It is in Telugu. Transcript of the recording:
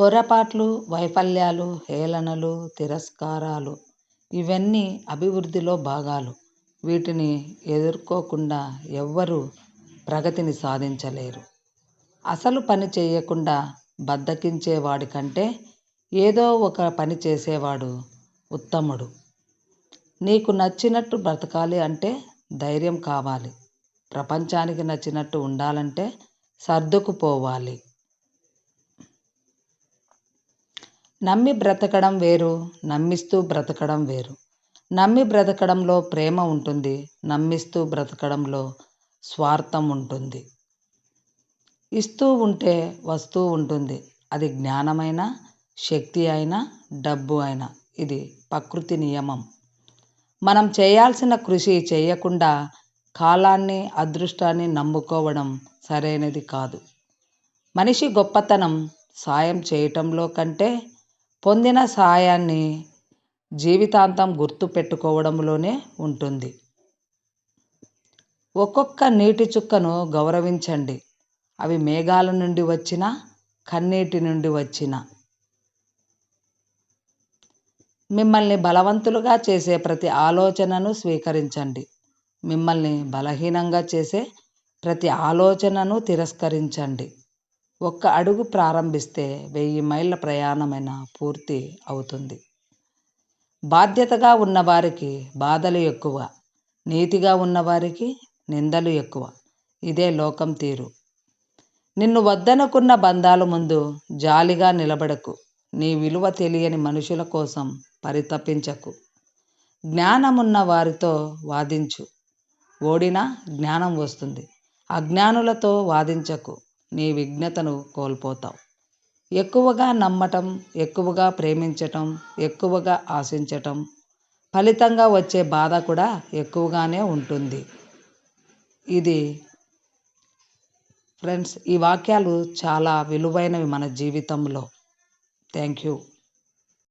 పొరపాట్లు వైఫల్యాలు హేళనలు తిరస్కారాలు ఇవన్నీ అభివృద్ధిలో భాగాలు. వీటిని ఎదుర్కోకుండా ఎవ్వరూ ప్రగతిని సాధించలేరు. అసలు పని చేయకుండా బద్దకించేవాడి కంటే ఏదో ఒక పని చేసేవాడు ఉత్తముడు. నీకు నచ్చినట్టు బ్రతకాలి అంటే ధైర్యం కావాలి. ప్రపంచానికి నచ్చినట్టు ఉండాలంటే సర్దుకుపోవాలి నమ్మి బ్రతకడం వేరు నమ్మిస్తూ బ్రతకడం వేరు. నమ్మి బ్రతకడంలో ప్రేమ ఉంటుంది నమ్మిస్తూ బ్రతకడంలో స్వార్థం ఉంటుంది. ఇస్తూ ఉంటే వస్తూ ఉంటుంది. అది జ్ఞానమైన శక్తి అయినా డబ్బు అయినా. ఇది ప్రకృతి నియమం. మనం చేయాల్సిన కృషి చేయకుండా కాలాన్ని అదృష్టాన్ని నమ్ముకోవడం సరైనది కాదు. మనిషి గొప్పతనం సాయం చేయటంలో కంటే పొందిన సాయాన్ని జీవితాంతం గుర్తుపెట్టుకోవడంలోనే ఉంటుంది. ఒక్కొక్క నీటి చుక్కను గౌరవించండి. అవి మేఘాల నుండి వచ్చిన కన్నీటి నుండి వచ్చిన. మిమ్మల్ని బలవంతులుగా చేసే ప్రతి ఆలోచనను స్వీకరించండి. మిమ్మల్ని బలహీనంగా చేసే ప్రతి ఆలోచనను తిరస్కరించండి. ఒక్క అడుగు ప్రారంభిస్తే వెయ్యి మైళ్ళ ప్రయాణమైన పూర్తి అవుతుంది. బాధ్యతగా ఉన్నవారికి బాధలు ఎక్కువ నీతిగా ఉన్నవారికి నిందలు ఎక్కువ. ఇదే లోకం తీరు. నిన్ను వద్దనుకున్న బంధాల ముందు జాలిగా నిలబడకు. నీ విలువ తెలియని మనుషుల కోసం పరితపించకు. జ్ఞానమున్న వారితో వాదించు. ఓడినా జ్ఞానం వస్తుంది. అజ్ఞానులతో వాదించకు. నీ విజ్ఞతను కోల్పోతావు. ఎక్కువగా నమ్మటం ఎక్కువగా ప్రేమించటం ఎక్కువగా ఆశించటం ఫలితంగా వచ్చే బాధ కూడా ఎక్కువగానే ఉంటుంది. ఇది ఫ్రెండ్స్ ఈ వాక్యాలు చాలా విలువైనవి మన జీవితంలో. Thank you.